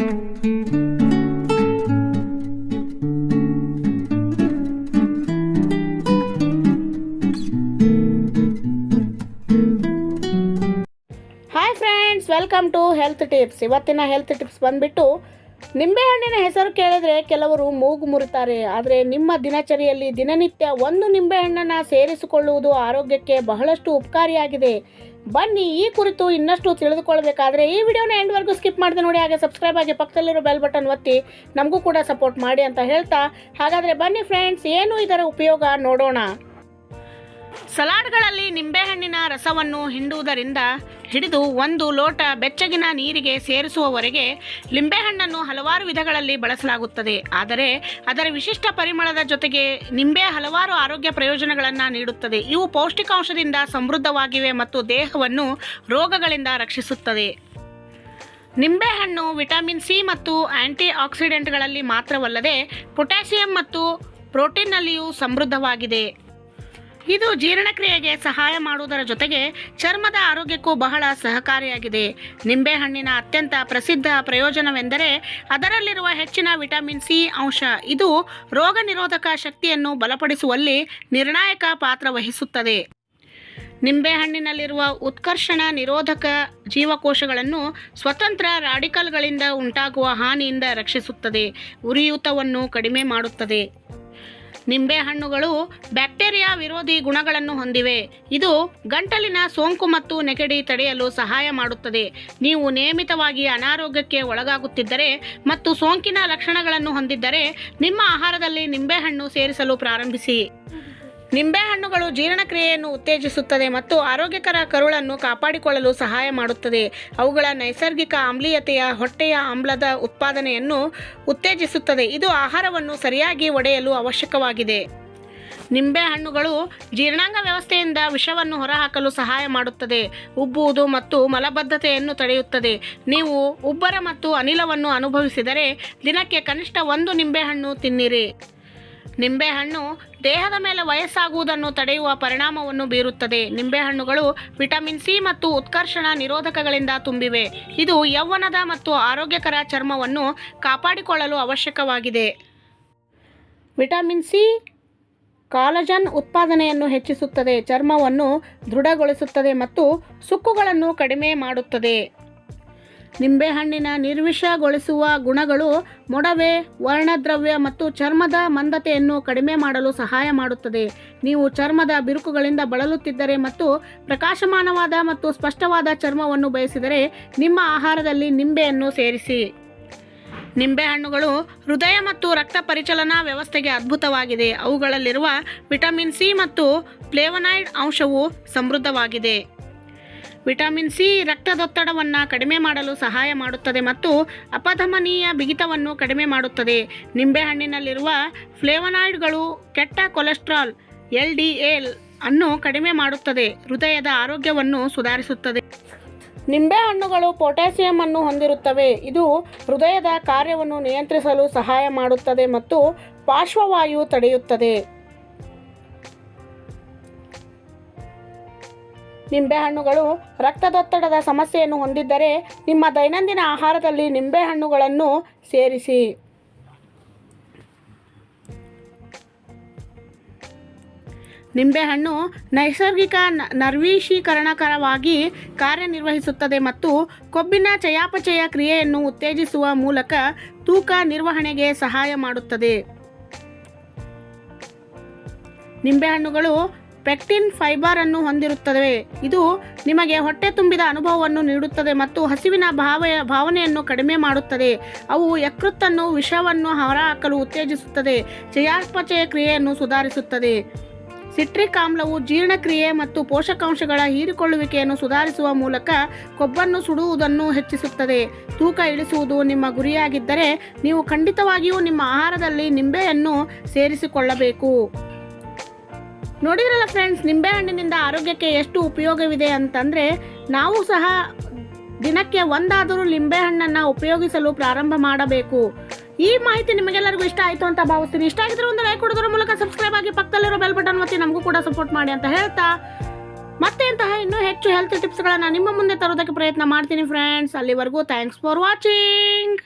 hi friends welcome to health tips ಇವತ್ತಿನ health tips ಬಂದ್ಬಿಟ್ಟು ನಿಂಬೆಹಣ್ಣಿನ ಹೆಸರು ಕೇಳಿದ್ರೆ ಕೆಲವರು ಮೂಗು ಮುರುತ್ತಾರೆ ಆದರೆ ನಿಮ್ಮ ದಿನಚರಿಯಲ್ಲಿ ದಿನನಿತ್ಯ ಒಂದು ನಿಂಬೆಹಣ್ಣನ್ನು ಸೇರಿಸಿಕೊಳ್ಳುವುದು ಆರೋಗ್ಯಕ್ಕೆ ಬಹಳಷ್ಟು ಉಪಕಾರಿಯಾಗಿದೆ. ಬನ್ನಿ, ಈ ಕುರಿತು ಇನ್ನಷ್ಟು ತಿಳಿದುಕೊಳ್ಳಬೇಕಾದ್ರೆ ಈ ವಿಡಿಯೋನ ಎಂಡ್ವರೆಗೂ ಸ್ಕಿಪ್ ಮಾಡಿದೆ ನೋಡಿ, ಹಾಗೆ ಸಬ್ಸ್ಕ್ರೈಬ್ ಆಗಿ ಪಕ್ಕದಲ್ಲಿರೋ ಬೆಲ್ ಬಟನ್ ಒತ್ತಿ ನಮಗೂ ಕೂಡ ಸಪೋರ್ಟ್ ಮಾಡಿ ಅಂತ ಹೇಳ್ತಾ, ಹಾಗಾದರೆ ಬನ್ನಿ ಫ್ರೆಂಡ್ಸ್ ಏನು ಇದರ ಉಪಯೋಗ ನೋಡೋಣ. ಸಲಾಡ್ಗಳಲ್ಲಿ ನಿಂಬೆಹಣ್ಣಿನ ರಸವನ್ನು ಹಿಂಡುವುದರಿಂದ ಹಿಡಿದು ಒಂದು ಲೋಟ ಬೆಚ್ಚಗಿನ ನೀರಿಗೆ ಸೇರಿಸುವವರೆಗೆ ಲಿಂಬೆಹಣ್ಣನ್ನು ಹಲವಾರು ವಿಧಗಳಲ್ಲಿ ಬಳಸಲಾಗುತ್ತದೆ. ಆದರೆ ಅದರ ವಿಶಿಷ್ಟ ಪರಿಮಳದ ಜೊತೆಗೆ ನಿಂಬೆ ಹಲವಾರು ಆರೋಗ್ಯ ಪ್ರಯೋಜನಗಳನ್ನು ನೀಡುತ್ತದೆ. ಇವು ಪೌಷ್ಟಿಕಾಂಶದಿಂದ ಸಮೃದ್ಧವಾಗಿವೆ ಮತ್ತು ದೇಹವನ್ನು ರೋಗಗಳಿಂದ ರಕ್ಷಿಸುತ್ತದೆ. ನಿಂಬೆಹಣ್ಣು ವಿಟಮಿನ್ ಸಿ ಮತ್ತು ಆಂಟಿ ಆಕ್ಸಿಡೆಂಟ್ಗಳಲ್ಲಿ ಮಾತ್ರವಲ್ಲದೆ ಪೊಟ್ಯಾಸಿಯಂ ಮತ್ತು ಪ್ರೋಟೀನ್ನಲ್ಲಿಯೂ ಸಮೃದ್ಧವಾಗಿದೆ. ಇದು ಜೀರ್ಣಕ್ರಿಯೆಗೆ ಸಹಾಯ ಮಾಡುವುದರ ಜೊತೆಗೆ ಚರ್ಮದ ಆರೋಗ್ಯಕ್ಕೂ ಬಹಳ ಸಹಕಾರಿಯಾಗಿದೆ. ನಿಂಬೆಹಣ್ಣಿನ ಅತ್ಯಂತ ಪ್ರಸಿದ್ಧ ಪ್ರಯೋಜನವೆಂದರೆ ಅದರಲ್ಲಿರುವ ಹೆಚ್ಚಿನ ವಿಟಮಿನ್ ಸಿ ಅಂಶ. ಇದು ರೋಗ ನಿರೋಧಕ ಶಕ್ತಿಯನ್ನು ಬಲಪಡಿಸುವಲ್ಲಿ ನಿರ್ಣಾಯಕ ಪಾತ್ರ ವಹಿಸುತ್ತದೆ. ನಿಂಬೆಹಣ್ಣಿನಲ್ಲಿರುವ ಉತ್ಕರ್ಷಣ ನಿರೋಧಕ ಜೀವಕೋಶಗಳನ್ನು ಸ್ವತಂತ್ರ ರಾಡಿಕಲ್ಗಳಿಂದ ಉಂಟಾಗುವ ಹಾನಿಯಿಂದ ರಕ್ಷಿಸುತ್ತದೆ. ಉರಿಯೂತವನ್ನು ಕಡಿಮೆ ಮಾಡುತ್ತದೆ. ನಿಂಬೆಹಣ್ಣುಗಳು ಬ್ಯಾಕ್ಟೀರಿಯಾ ವಿರೋಧಿ ಗುಣಗಳನ್ನು ಹೊಂದಿವೆ. ಇದು ಗಂಟಲಿನ ಸೋಂಕು ಮತ್ತು ನೆಗಡಿ ತಡೆಯಲು ಸಹಾಯ ಮಾಡುತ್ತದೆ. ನೀವು ನಿಯಮಿತವಾಗಿ ಅನಾರೋಗ್ಯಕ್ಕೆ ಒಳಗಾಗುತ್ತಿದ್ದರೆ ಮತ್ತು ಸೋಂಕಿನ ಲಕ್ಷಣಗಳನ್ನು ಹೊಂದಿದ್ದರೆ ನಿಮ್ಮ ಆಹಾರದಲ್ಲಿ ನಿಂಬೆಹಣ್ಣು ಸೇರಿಸಲು ಪ್ರಾರಂಭಿಸಿ. ನಿಂಬೆಹಣ್ಣುಗಳು ಜೀರ್ಣಕ್ರಿಯೆಯನ್ನು ಉತ್ತೇಜಿಸುತ್ತದೆ ಮತ್ತು ಆರೋಗ್ಯಕರ ಕರುಳನ್ನು ಕಾಪಾಡಿಕೊಳ್ಳಲು ಸಹಾಯ ಮಾಡುತ್ತದೆ. ಅವುಗಳ ನೈಸರ್ಗಿಕ ಆಮ್ಲೀಯತೆಯ ಹೊಟ್ಟೆಯ ಆಮ್ಲದ ಉತ್ಪಾದನೆಯನ್ನು ಉತ್ತೇಜಿಸುತ್ತದೆ. ಇದು ಆಹಾರವನ್ನು ಸರಿಯಾಗಿ ಒಡೆಯಲು ಅವಶ್ಯಕವಾಗಿದೆ. ನಿಂಬೆಹಣ್ಣುಗಳು ಜೀರ್ಣಾಂಗ ವ್ಯವಸ್ಥೆಯಿಂದ ವಿಷವನ್ನು ಹೊರಹಾಕಲು ಸಹಾಯ ಮಾಡುತ್ತದೆ. ಉಬ್ಬುವುದು ಮತ್ತು ಮಲಬದ್ಧತೆಯನ್ನು ತಡೆಯುತ್ತದೆ. ನೀವು ಉಬ್ಬರ ಮತ್ತು ಅನಿಲವನ್ನು ಅನುಭವಿಸಿದರೆ ದಿನಕ್ಕೆ ಕನಿಷ್ಠ ಒಂದು ನಿಂಬೆಹಣ್ಣು ತಿನ್ನಿರಿ. ನಿಂಬೆಹಣ್ಣು ದೇಹದ ಮೇಲೆ ವಯಸ್ಸಾಗುವುದನ್ನು ತಡೆಯುವ ಪರಿಣಾಮವನ್ನು ಬೀರುತ್ತದೆ. ನಿಂಬೆಹಣ್ಣುಗಳು ವಿಟಮಿನ್ ಸಿ ಮತ್ತು ಉತ್ಕರ್ಷಣ ನಿರೋಧಕಗಳಿಂದ ತುಂಬಿವೆ. ಇದು ಯೌವನದ ಮತ್ತು ಆರೋಗ್ಯಕರ ಚರ್ಮವನ್ನು ಕಾಪಾಡಿಕೊಳ್ಳಲು ಅವಶ್ಯಕವಾಗಿದೆ. ವಿಟಮಿನ್ ಸಿ ಕಾಲಜನ್ ಉತ್ಪಾದನೆಯನ್ನು ಹೆಚ್ಚಿಸುತ್ತದೆ. ಚರ್ಮವನ್ನು ದೃಢಗೊಳಿಸುತ್ತದೆ ಮತ್ತು ಸುಕ್ಕುಗಳನ್ನು ಕಡಿಮೆ ಮಾಡುತ್ತದೆ. ನಿಂಬೆಹಣ್ಣಿನ ನಿರ್ವಿಷಗೊಳಿಸುವ ಗುಣಗಳು ಮೊಡವೆ, ವರ್ಣದ್ರವ್ಯ ಮತ್ತು ಚರ್ಮದ ಮಂದತೆಯನ್ನು ಕಡಿಮೆ ಮಾಡಲು ಸಹಾಯ ಮಾಡುತ್ತದೆ. ನೀವು ಚರ್ಮದ ಬಿರುಕುಗಳಿಂದ ಬಳಲುತ್ತಿದ್ದರೆ ಮತ್ತು ಪ್ರಕಾಶಮಾನವಾದ ಮತ್ತು ಸ್ಪಷ್ಟವಾದ ಚರ್ಮವನ್ನು ಬಯಸಿದರೆ ನಿಮ್ಮ ಆಹಾರದಲ್ಲಿ ನಿಂಬೆಯನ್ನು ಸೇರಿಸಿ. ನಿಂಬೆಹಣ್ಣುಗಳು ಹೃದಯ ಮತ್ತು ರಕ್ತ ಪರಿಚಲನಾ ವ್ಯವಸ್ಥೆಗೆ ಅದ್ಭುತವಾಗಿದೆ. ಅವುಗಳಲ್ಲಿರುವ ವಿಟಮಿನ್ ಸಿ ಮತ್ತು ಫ್ಲೇವನಾಯ್ಡ್ ಅಂಶವು ಸಮೃದ್ಧವಾಗಿದೆ. ವಿಟಮಿನ್ ಸಿ ರಕ್ತದೊತ್ತಡವನ್ನು ಕಡಿಮೆ ಮಾಡಲು ಸಹಾಯ ಮಾಡುತ್ತದೆ ಮತ್ತು ಅಪಧಮನೀಯ ಬಿಗಿತವನ್ನು ಕಡಿಮೆ ಮಾಡುತ್ತದೆ. ನಿಂಬೆಹಣ್ಣಿನಲ್ಲಿರುವ ಫ್ಲೇವನಾಯ್ಡ್ಗಳು ಕೆಟ್ಟ ಕೊಲೆಸ್ಟ್ರಾಲ್, ಎಲ್ ಡಿ ಎಲ್ ಅನ್ನು ಕಡಿಮೆ ಮಾಡುತ್ತದೆ. ಹೃದಯದ ಆರೋಗ್ಯವನ್ನು ಸುಧಾರಿಸುತ್ತದೆ. ನಿಂಬೆಹಣ್ಣುಗಳು ಪೊಟ್ಯಾಸಿಯಂ ಅನ್ನು ಹೊಂದಿರುತ್ತವೆ. ಇದು ಹೃದಯದ ಕಾರ್ಯವನ್ನು ನಿಯಂತ್ರಿಸಲು ಸಹಾಯ ಮಾಡುತ್ತದೆ ಮತ್ತು ಪಾರ್ಶ್ವವಾಯು ತಡೆಯುತ್ತದೆ. ನಿಂಬೆಹಣ್ಣುಗಳು ರಕ್ತದೊತ್ತಡದ ಸಮಸ್ಯೆಯನ್ನು ಹೊಂದಿದ್ದರೆ ನಿಮ್ಮ ದೈನಂದಿನ ಆಹಾರದಲ್ಲಿ ನಿಂಬೆಹಣ್ಣುಗಳನ್ನು ಸೇರಿಸಿ. ನಿಂಬೆಹಣ್ಣು ನೈಸರ್ಗಿಕ ನರ್ವೀಶೀಕರಣಕರವಾಗಿ ಕಾರ್ಯನಿರ್ವಹಿಸುತ್ತದೆ ಮತ್ತು ಕೊಬ್ಬಿನ ಚಯಾಪಚಯ ಕ್ರಿಯೆಯನ್ನು ಉತ್ತೇಜಿಸುವ ಮೂಲಕ ತೂಕ ನಿರ್ವಹಣೆಗೆ ಸಹಾಯ ಮಾಡುತ್ತದೆ. ನಿಂಬೆಹಣ್ಣುಗಳು ಪೆಕ್ಟಿನ್ ಫೈಬರ್ ಅನ್ನು ಹೊಂದಿರುತ್ತದೆ ಇದು ನಿಮಗೆ ಹೊಟ್ಟೆ ತುಂಬಿದ ಅನುಭವವನ್ನು ನೀಡುತ್ತದೆ ಮತ್ತು ಹಸಿವಿನ ಭಾವ, ಭಾವನೆಯನ್ನು ಕಡಿಮೆ ಮಾಡುತ್ತದೆ. ಅವು ಯಕೃತ್ತನ್ನು, ವಿಷವನ್ನು ಹೊರಹಾಕಲು ಉತ್ತೇಜಿಸುತ್ತದೆ. ಚಯಾಸ್ಪಚಯ ಕ್ರಿಯೆಯನ್ನು ಸುಧಾರಿಸುತ್ತದೆ. ಸಿಟ್ರಿಕ್ ಆಮ್ಲವು ಜೀರ್ಣಕ್ರಿಯೆ ಮತ್ತು ಪೋಷಕಾಂಶಗಳ ಹೀರಿಕೊಳ್ಳುವಿಕೆಯನ್ನು ಸುಧಾರಿಸುವ ಮೂಲಕ ಕೊಬ್ಬನ್ನು ಸುಡುವುದನ್ನು ಹೆಚ್ಚಿಸುತ್ತದೆ. ತೂಕ ಇಳಿಸುವುದು ನಿಮ್ಮ ಗುರಿಯಾಗಿದ್ದರೆ ನೀವು ಖಂಡಿತವಾಗಿಯೂ ನಿಮ್ಮ ಆಹಾರದಲ್ಲಿ ನಿಂಬೆಯನ್ನು ಸೇರಿಸಿಕೊಳ್ಳಬೇಕು. ನೋಡಿದ್ರಲ್ಲ ಫ್ರೆಂಡ್ಸ್ ನಿಂಬೆಹಣ್ಣಿನಿಂದ ಆರೋಗ್ಯಕ್ಕೆ ಎಷ್ಟು ಉಪಯೋಗವಿದೆ ಅಂತಂದರೆ ನಾವು ಸಹ ದಿನಕ್ಕೆ ಒಂದಾದರೂ ನಿಂಬೆಹಣ್ಣನ್ನು ಉಪಯೋಗಿಸಲು ಪ್ರಾರಂಭ ಮಾಡಬೇಕು. ಈ ಮಾಹಿತಿ ನಿಮಗೆಲ್ಲರಿಗೂ ಇಷ್ಟ ಆಯಿತು ಅಂತ ಭಾವಿಸ್ತೀನಿ. ಇಷ್ಟ ಆಗಿದ್ರೆ ಒಂದು ಲೈಕ್ ಕೊಡೋದ್ರ ಮೂಲಕ ಸಬ್ಸ್ಕ್ರೈಬ್ ಆಗಿ ಪಕ್ಕದಲ್ಲಿರೋ ಬೆಲ್ ಬಟನ್ ಒತ್ತಿ ನಮಗೂ ಕೂಡ ಸಪೋರ್ಟ್ ಮಾಡಿ ಅಂತ ಹೇಳ್ತಾ. ಮತ್ತೆ ಇಂತಹ ಇನ್ನೂ ಹೆಚ್ಚು ಹೆಲ್ತ್ ಟಿಪ್ಸ್ಗಳನ್ನು ನಿಮ್ಮ ಮುಂದೆ ತರೋದಕ್ಕೆ ಪ್ರಯತ್ನ ಮಾಡ್ತೀನಿ ಫ್ರೆಂಡ್ಸ್ ಅಲ್ಲಿವರೆಗೂ ಥ್ಯಾಂಕ್ಸ್ ಫಾರ್ ವಾಚಿಂಗ್